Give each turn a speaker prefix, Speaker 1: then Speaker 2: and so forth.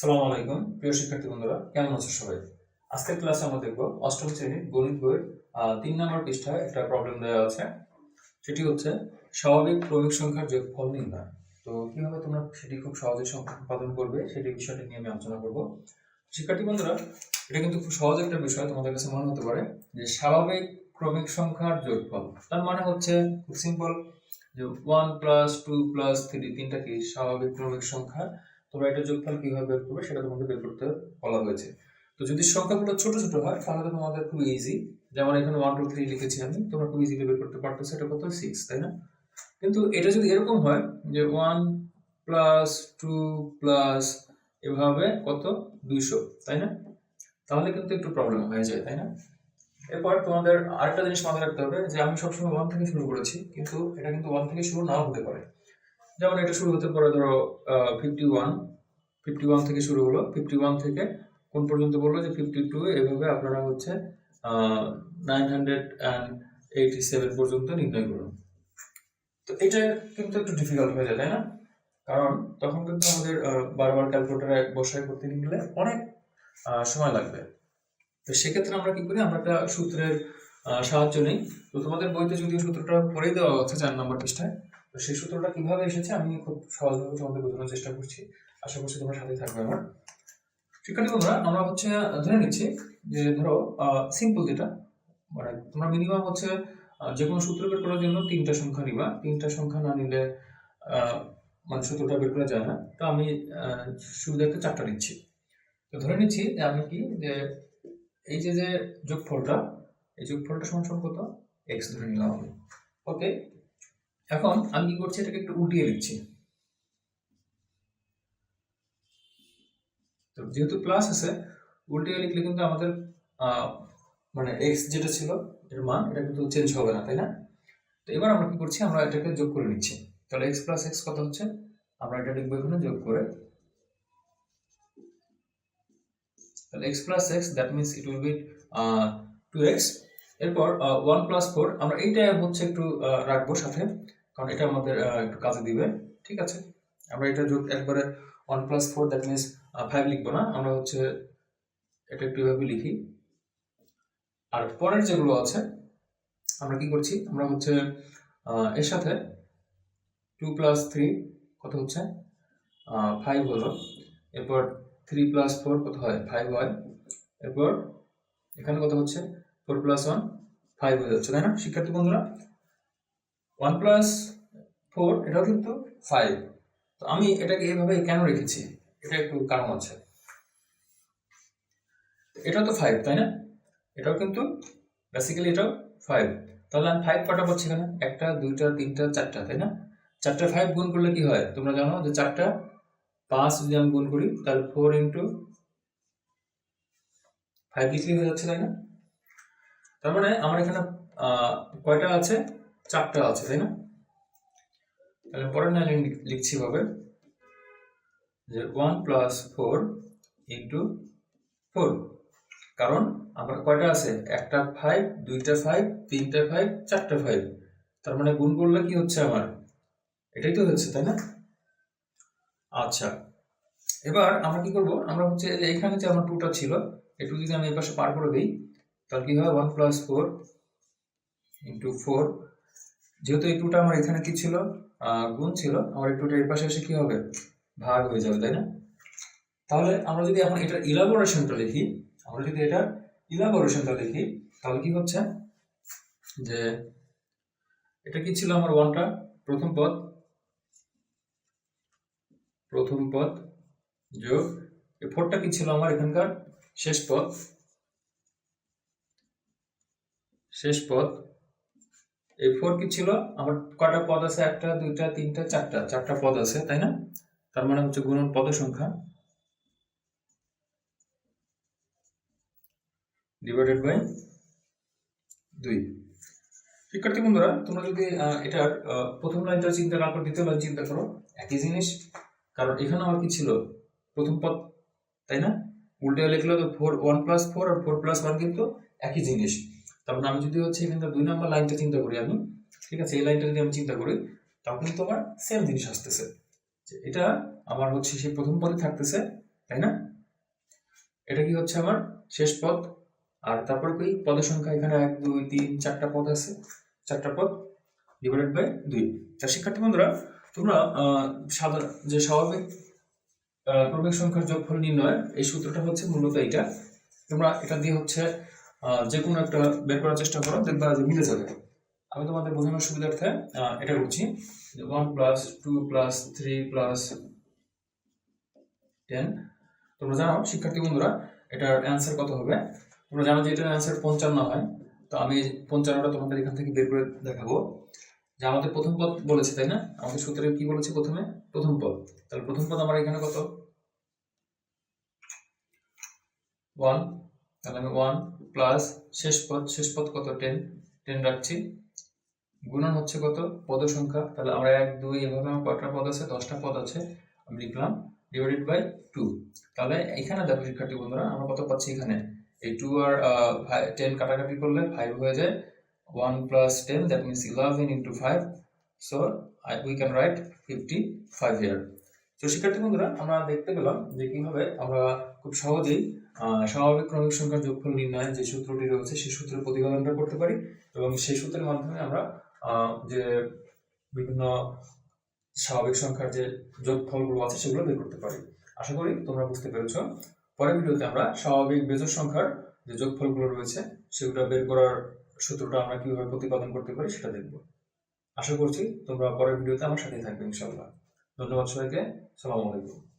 Speaker 1: সালাম আলাইকুম, প্রিয় শিক্ষার্থী বন্ধুরা, কেমন আছো সবাই? আজকের ক্লাসে আমরা দেখব অষ্টম শ্রেণির গণিত বইয়ের তিন নম্বর পৃষ্ঠায় একটা প্রবলেম দেওয়া আছে। সেটি হচ্ছে স্বাভাবিক ক্রমিক সংখ্যার যোগফল নির্ণয়। তো কীভাবে তোমরা সেটি খুব সহজে সম্পাদন করবে, সেটি বিষয়টি নিয়ে আমি আলোচনা করব। শিক্ষার্থী বন্ধুরা, এটা কিন্তু খুব সহজ একটা বিষয়, তোমাদের কাছে মনে হতে পারে যে স্বাভাবিক ক্রমিক সংখ্যার যোগফল। তার মানে হচ্ছে খুব সিম্পল যে one plus two plus three তিনটা কি স্বাভাবিক ক্রমিক সংখ্যা? তোমরা এটা যোগফল কীভাবে বের করবে সেটা তোমাদের বের করতে বলা হয়েছে। তো যদি সংখ্যাগুলো ছোট ছোট হয়, তাহলে তো তোমাদের খুব ইজি যেমন এখানে ওয়ান টু থ্রি লিখেছি আমি, তোমরা খুব ইজিলি বের করতে পারতো, সেটা কত? সিক্স তাই না? কিন্তু এটা যদি এরকম হয় যে ওয়ান প্লাস টু প্লাস এভাবে কত? দুইশো, তাই না? তাহলে কিন্তু একটু প্রবলেম হয়ে যায়, তাই না? এরপর তোমাদের আরেকটা জিনিস মাথায় রাখতে হবে যে আমি সবসময় ওয়ান থেকে শুরু করেছি, কিন্তু এটা কিন্তু ওয়ান থেকে শুরু নাও হতে পারে। যেমন এটা শুরু হতে পারে ধরো ফিফটি ওয়ান ফিফটি ওয়ান থেকে শুরু হলো। ফিফটি ওয়ান থেকে কোন পর্যন্ত বলল যে ফিফটি টু এভাবে আপনারা হচ্ছে nine hundred and eighty seven পর্যন্ত নির্ণয় করুন। তো এটা কিন্তু একটু ডিফিকাল্ট হয়ে যায়, তাই না? কারণ তখন কিন্তু আমাদের বারবার ক্যালকুলেটারে বসায় করতে গেলে অনেক সময় লাগবে। তো সেক্ষেত্রে আমরা কি করি, আমরা একটা সূত্রের সাহায্য নিই। তো তোমাদের বইতে যদিও সূত্রটা পড়েই দেওয়া হচ্ছে চার নম্বর পৃষ্ঠায় তো সেই সূত্রটা কীভাবে এসেছে আমি খুব সহজভাবে তোমাদের বোঝানোর চেষ্টা করছি। আশা করছি তোমরা সাথে থাকবে আমার। শিক্ষার্থী বন্ধুরা, আমরা হচ্ছে ধরে নিচ্ছি যে ধরো সিম্পল যেটা মানে তোমরা মিনিমাম হচ্ছে যে কোনো সূত্র বের করার জন্য তিনটা সংখ্যা নিবা। তিনটা সংখ্যা না নিলে মানে সূত্রটা বের করা যায় না। তো আমি সুবিধার্থে চারটা নিচ্ছি। তো ধরে নিচ্ছি যে আমি কি, যে এই যে যে যোগফলটা, এই যোগফলটা সমান কত? এক্স ধরে নিলাম আমি। ওকে এখন আমি কি করছি? এটাকে একটু উল্টিয়ে লিখছি তো যেহেতু প্লাস আছে, উল্টিয়ে লিখলে কিন্তু আমাদের মানে এক্স যেটা ছিল, এর মান, এটা কিন্তু চেঞ্জ হবে না, তাই না? তো এবার আমরা কি করছি? আমরা এটাকে যোগ করে নিচ্ছি। তাহলে এক্স প্লাস এক্স কত হচ্ছে? আমরা এটা লিখব এখানে যোগ করে। তাহলে X plus X that means it will be two X এরপর ওয়ান প্লাস ফোর আমরা এইটা হচ্ছে একটু রাখব সাথে। কারণ এটা আমাদের একটু কাজে দিবে, ঠিক আছে? আমরা এটা যোগ একবারে one plus four that means five লিখব না, আমরা হচ্ছে এটা একটু এভাবে লিখি। আর পরের যেগুলো আছে, আমরা কি করছি? আমরা হচ্ছে এর সাথে টু প্লাস থ্রি কত হচ্ছে? ফাইভ হলো। এরপর থ্রি প্লাস ফোর কত হয়? ফাইভ হয়। এরপর এখানে কত হচ্ছে? ফোর প্লাস ওয়ান ফাইভ হয়ে যাচ্ছে, তাই না? শিক্ষার্থী বন্ধুরা ওয়ান প্লাস ফোর, এটাও কিন্তু ফাইভ তো আমি এটাকে এইভাবে কেন রেখেছি? এটা একটু কারণ আছে। এটা তো ফাইভ তাই না? এটাও কিন্তু বেসিক্যালি এটাও ফাইভ তাহলে আমি ফাইভ কটা পাচ্ছি এখানে। একটা, দুইটা, তিনটা, চারটা, তাই না? চারটা ফাইভ গুণ করলে কি হয়? তোমরা জানো যে চারটা পাঁচ যদি আমি গুণ করি, তাহলে ফোর ইন্টু ফাইভ লিখলেই হয়ে যাচ্ছে, তাই না? তার মানে আমার এখানে কয়টা আছে? চারটা আছে, তাই না? তাহলে পরের লাইনে লিখছি ভাবে যে one plus four into four কারণ আমার কয়টা আছে? একটা ফাইভ দুইটা ফাইভ তিনটা ফাইভ চারটা ফাইভ তার মানে গুণ করলে কি হচ্ছে আমার? এটাই তো হচ্ছে, তাই না? আচ্ছা এবার আমরা কি করব? আমরা হচ্ছে এখানে যে আমার টুটা ছিল এই টু যদি আমি এই পাশে পার করে দিই, তাহলে কি হয়? One plus four into four যেহেতু এই টুটা আমার এখানে কি ছিল? গুণ ছিল। আমার এই টুটা এই পাশে এসে কি হবে? ভাগ হয়ে যাবে, তাই না? তাহলে আমরা যদি এখন এটার ইলাবোরেশনটা লিখি, আমরা যদি এটা ইলাবোরেশনটা লিখি, তাহলে কি হচ্ছে? যে এটা কি ছিল আমার ওয়ানটা? প্রথম পদ। প্রথম পদ যোগ এই ফোরটা কি ছিল আমার এখানকার? শেষ পদ। শেষ পদ। এই ফোর কি ছিল? আমার কটা পদ আছে? একটা, দুইটা, তিনটা, চারটা। চারটা পদ আছে, তাই না? তার মানে হচ্ছে গুণন পদ সংখ্যা। ডিভাইডেড বাই দুই। শিক্ষার্থী বন্ধুরা, তোমরা যদি এটার প্রথম লাইনটা চিন্তা না করে দ্বিতীয় লাইন চিন্তা করো, একই জিনিস। কারণ এখানে আমার কি ছিল? প্রথম পদ, তাই না? উল্টে লিখলে তো ফোর ওয়ান প্লাস ফোর আর ফোর প্লাস ওয়ান কিন্তু একই জিনিস। তারপর আমি যদি হচ্ছে এখানকার দুই নম্বর লাইনটা চিন্তা করি আমি, ঠিক আছে, এই লাইনটা যদি আমি চিন্তা করি, তাহলে কিন্তু আমার সেম জিনিস আসতেছে। এটা আমার হচ্ছে সেই প্রথম পদে থাকতেছে, তাই না? এটা কি হচ্ছে আমার শেষ পদ? আর তারপর কি? পদের সংখ্যা এখানে এক, দুই, তিন, চারটা পদ আছে। চারটা পদ ডিভাইডেড বাই দুই। তার শিক্ষার্থী বন্ধুরা, তোমরা সাধারণ যে স্বাভাবিক ক্রমিক সংখ্যার যোগফল নির্ণয় এই সূত্রটা হচ্ছে মূলত এইটা। তোমরা এটা দিয়ে হচ্ছে যে কোনো একটা বের করার চেষ্টা করো দেখবা যে মিলে যাবে। আমি তোমাদের বোঝানোর সুবিধার্থে এটা করছি। One plus two plus three plus ten তোমরা জানো, শিক্ষার্থী বন্ধুরা, এটার অ্যান্সার কত হবে? তোমরা জানো যে এটার অ্যান্সার পঞ্চান্ন হয়। তো আমি পঞ্চান্নটা তোমাদের এখান থেকে বের করে দেখাবো। যে আমাদের প্রথম পদ বলেছে, তাই না? আমাদের সূত্রে কি বলেছে প্রথমে? প্রথম পদ। তাহলে প্রথম পদ আমার এখানে কত? ওয়ান তাহলে আমি ওয়ান প্লাস শেষ পদ শেষ পদ কত? টেন টেন রাখছি। গুণন হচ্ছে কত? পদ সংখ্যা। তাহলে আমরা এক, দুই, এভাবে আমার কয়টা পদ আছে? দশটা পদ আছে। আমি লিখলাম ডিভাইডেড বাই টু তাহলে এখানে দেখো শিক্ষার্থী বন্ধুরা, আমরা কত পাচ্ছি এখানে? এই টু আর টেন কাটাকাটি করলে ফাইভ হয়ে যায়। One plus ten that means eleven into five so we can write fifty five yeah তো শিক্ষার্থী বন্ধুরা, আমরা দেখতে পেলাম যে কীভাবে আমরা খুব সহজেই স্বাভাবিক ক্রমিক সংখ্যার যোগফল নির্ণয়ের যে সূত্রটি রয়েছে, সেই সূত্রের প্রতিপালনটা করতে পারি এবং সেই সূত্রের মাধ্যমে আমরা যে বিভিন্ন স্বাভাবিক সংখ্যার যে যোগফলগুলো আছে সেগুলো বের করতে পারি। আশা করি তোমরা বুঝতে পেরেছ। পরের ভিডিওতে আমরা স্বাভাবিক বেজোড় সংখ্যার যে যোগফলগুলো রয়েছে, সেগুলো বের করার সূত্রটা আমরা কীভাবে প্রতিপাদন করতে পারি সেটা দেখব। আশা করছি তোমরা পরের ভিডিওতে আমার সাথে থাকবে ইনশাল্লাহ ধন্যবাদ সবাইকে। সালাম আলাইকুম।